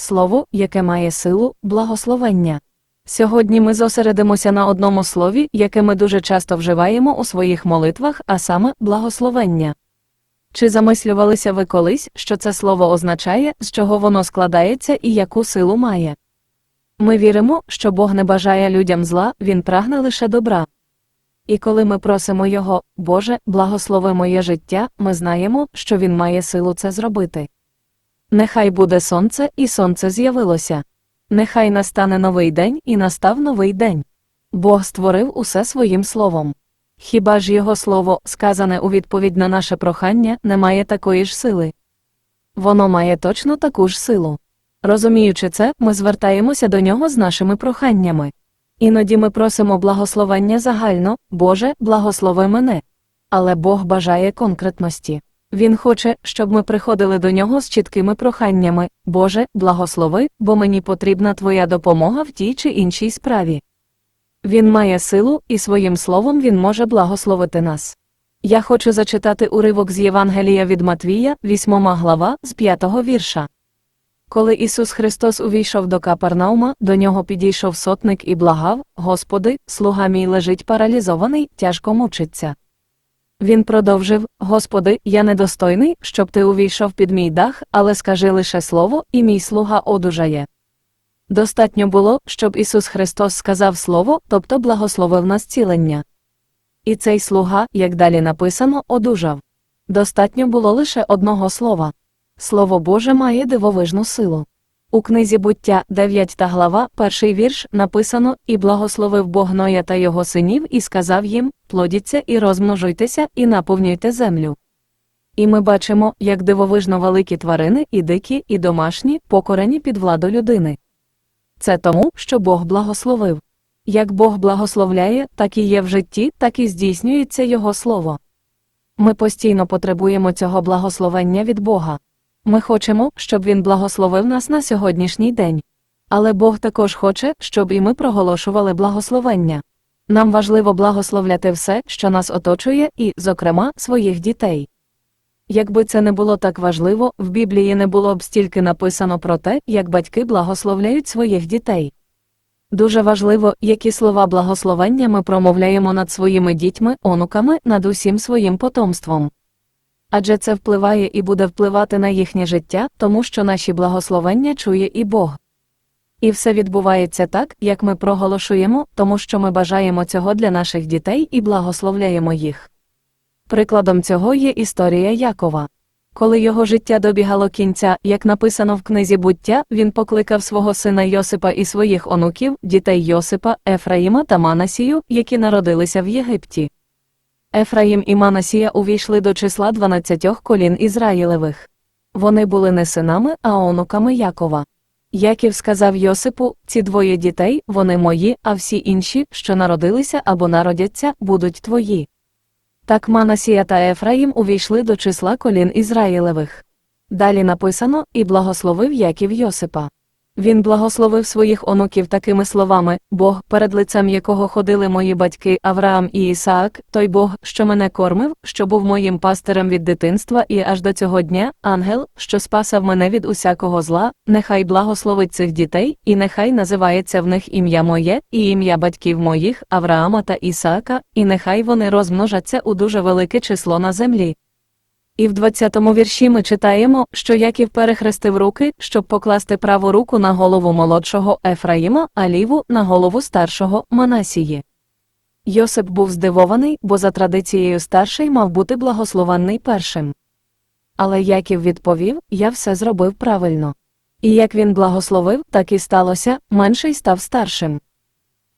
слово, яке має силу, благословення. Сьогодні ми зосередимося на одному слові, яке ми дуже часто вживаємо у своїх молитвах, а саме благословення. Чи замислювалися ви колись, що це слово означає, з чого воно складається і яку силу має? Ми віримо, що Бог не бажає людям зла, Він прагне лише добра. І коли ми просимо Його, Боже, благослови моє життя, ми знаємо, що Він має силу це зробити. Нехай буде сонце, і сонце з'явилося. Нехай настане новий день, і настав новий день. Бог створив усе своїм словом. Хіба ж його слово, сказане у відповідь на наше прохання, не має такої ж сили? Воно має точно таку ж силу. Розуміючи це, ми звертаємося до нього з нашими проханнями. Іноді ми просимо благословення загально, Боже, благослови мене. Але Бог бажає конкретності. Він хоче, щоб ми приходили до нього з чіткими проханнями Боже, благослови, бо мені потрібна Твоя допомога в тій чи іншій справі. Він має силу, і своїм словом він може благословити нас. Я хочу зачитати уривок з Євангелія від Матвія, 8 глава, з 5 вірша. Коли Ісус Христос увійшов до Капернаума, до нього підійшов сотник і благав Господи, слуга мій лежить паралізований, тяжко мучиться. Він продовжив Господи, я недостойний, щоб ти увійшов під мій дах, але скажи лише слово, і мій слуга одужає. Достатньо було, щоб Ісус Христос сказав слово, тобто благословив на зцілення. І цей слуга, як далі написано, одужав. Достатньо було лише одного слова. Слово Боже має дивовижну силу. У книзі буття 9 та глава, перший вірш, написано І благословив Бог Ноя та його синів, і сказав їм Плодіться і розмножуйтеся, і наповнюйте землю. І ми бачимо, як дивовижно великі тварини, і дикі, і домашні, покорені під владу людини. Це тому, що Бог благословив. Як Бог благословляє, так і є в житті, так і здійснюється Його слово. Ми постійно потребуємо цього благословення від Бога. Ми хочемо, щоб Він благословив нас на сьогоднішній день. Але Бог також хоче, щоб і ми проголошували благословення. Нам важливо благословляти все, що нас оточує, і, зокрема, своїх дітей. Якби це не було так важливо, в Біблії не було б стільки написано про те, як батьки благословляють своїх дітей. Дуже важливо, які слова благословення ми промовляємо над своїми дітьми, онуками, над усім своїм потомством. Адже це впливає і буде впливати на їхнє життя, тому що наші благословення чує і Бог. І все відбувається так, як ми проголошуємо, тому що ми бажаємо цього для наших дітей і благословляємо їх. Прикладом цього є історія Якова. Коли його життя добігало кінця, як написано в книзі буття, він покликав свого сина Йосипа і своїх онуків, дітей Йосипа, Ефраїма та Манасію, які народилися в Єгипті. Ефраїм і Манасія увійшли до числа 12 колін Ізраїлевих. Вони були не синами, а онуками Якова. Яків сказав Йосипу: ці двоє дітей, вони мої, а всі інші, що народилися або народяться, будуть твої. Так Манасія та Ефраїм увійшли до числа колін Ізраїлевих. Далі написано і благословив Яків Йосипа. Він благословив своїх онуків такими словами Бог, перед лицем якого ходили мої батьки Авраам і Ісаак, той Бог, що мене кормив, що був моїм пастирем від дитинства і аж до цього дня, ангел, що спасав мене від усякого зла, нехай благословить цих дітей, і нехай називається в них ім'я моє, і ім'я батьків моїх, Авраама та Ісаака, і нехай вони розмножаться у дуже велике число на землі. І в 20-му вірші ми читаємо, що Яків перехрестив руки, щоб покласти праву руку на голову молодшого Ефраїма, а ліву на голову старшого Манасії. Йосип був здивований, бо за традицією старший мав бути благословенний першим. Але Яків відповів Я все зробив правильно. І як він благословив, так і сталося, менший став старшим.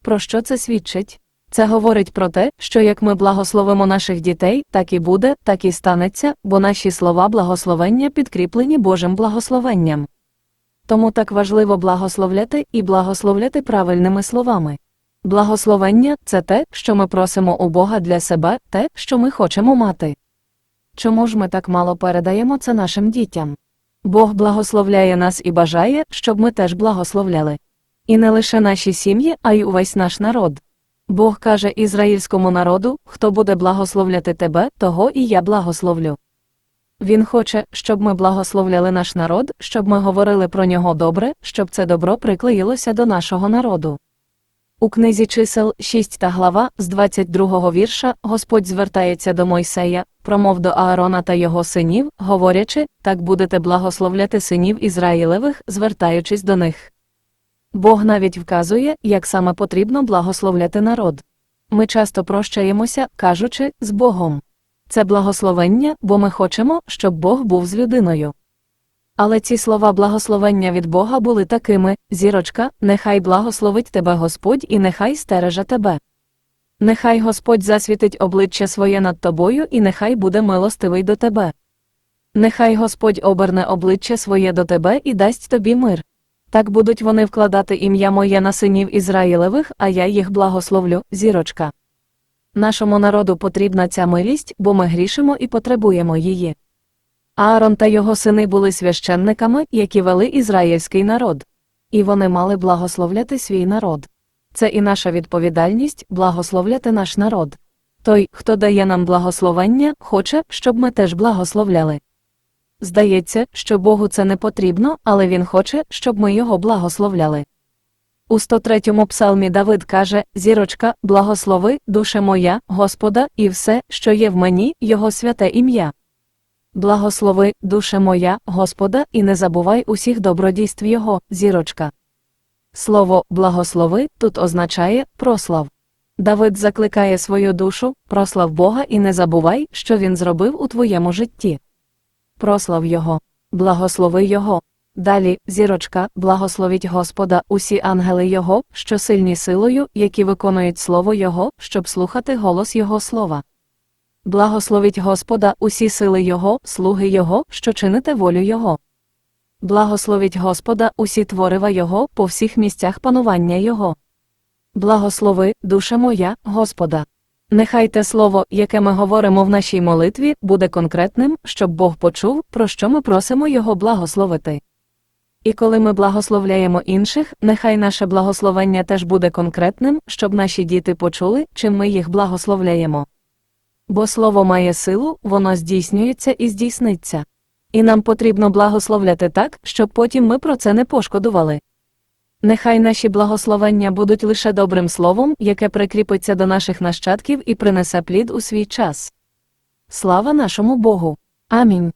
Про що це свідчить? Це говорить про те, що як ми благословимо наших дітей, так і буде, так і станеться, бо наші слова благословення підкріплені Божим благословенням. Тому так важливо благословляти і благословляти правильними словами. Благословення це те, що ми просимо у Бога для себе, те, що ми хочемо мати. Чому ж ми так мало передаємо це нашим дітям? Бог благословляє нас і бажає, щоб ми теж благословляли. І не лише наші сім'ї, а й увесь наш народ. Бог каже ізраїльському народу, хто буде благословляти тебе, того і я благословлю. Він хоче, щоб ми благословляли наш народ, щоб ми говорили про нього добре, щоб це добро приклеїлося до нашого народу. У книзі чисел 6 та глава з 22 вірша Господь звертається до Мойсея, промов до Аарона та його синів, говорячи, так будете благословляти синів Ізраїлевих, звертаючись до них. Бог навіть вказує, як саме потрібно благословляти народ. Ми часто прощаємося, кажучи, з Богом. Це благословення, бо ми хочемо, щоб Бог був з людиною. Але ці слова благословення від Бога були такими: зірочка, нехай благословить тебе Господь і нехай стереже тебе. Нехай Господь засвітить обличчя своє над тобою і нехай буде милостивий до тебе. Нехай Господь оберне обличчя своє до тебе і дасть тобі мир. Так будуть вони вкладати ім'я моє на синів Ізраїлевих, а я їх благословлю, зірочка. Нашому народу потрібна ця милість, бо ми грішимо і потребуємо її. Аарон та його сини були священниками, які вели ізраїльський народ. І вони мали благословляти свій народ. Це і наша відповідальність благословляти наш народ. Той, хто дає нам благословення, хоче, щоб ми теж благословляли. Здається, що Богу це не потрібно, але Він хоче, щоб ми його благословляли. У 103-му псалмі Давид каже: Зірочка, благослови, душе моя, Господа, і все, що є в мені, Його святе ім'я. Благослови, душе моя, Господа, і не забувай усіх добродійств Його, зірочка. Слово благослови тут означає прослав. Давид закликає свою душу, прослав Бога і не забувай, що Він зробив у твоєму житті. Прослав Його, благослови Його. Далі, зірочка, благословіть Господа, усі ангели Його, що сильні силою, які виконують слово Його, щоб слухати голос Його слова. Благословіть Господа, усі сили Його, слуги Його, що чините волю Його. Благословіть Господа, усі творива Його по всіх місцях панування Його. Благослови, душа моя, Господа. Нехай те слово, яке ми говоримо в нашій молитві, буде конкретним, щоб Бог почув, про що ми просимо Його благословити. І коли ми благословляємо інших, нехай наше благословення теж буде конкретним, щоб наші діти почули, чим ми їх благословляємо. Бо слово має силу, воно здійснюється і здійсниться. І нам потрібно благословляти так, щоб потім ми про це не пошкодували. Нехай наші благословення будуть лише добрим словом, яке прикріпиться до наших нащадків і принесе плід у свій час. Слава нашому Богу! Амінь.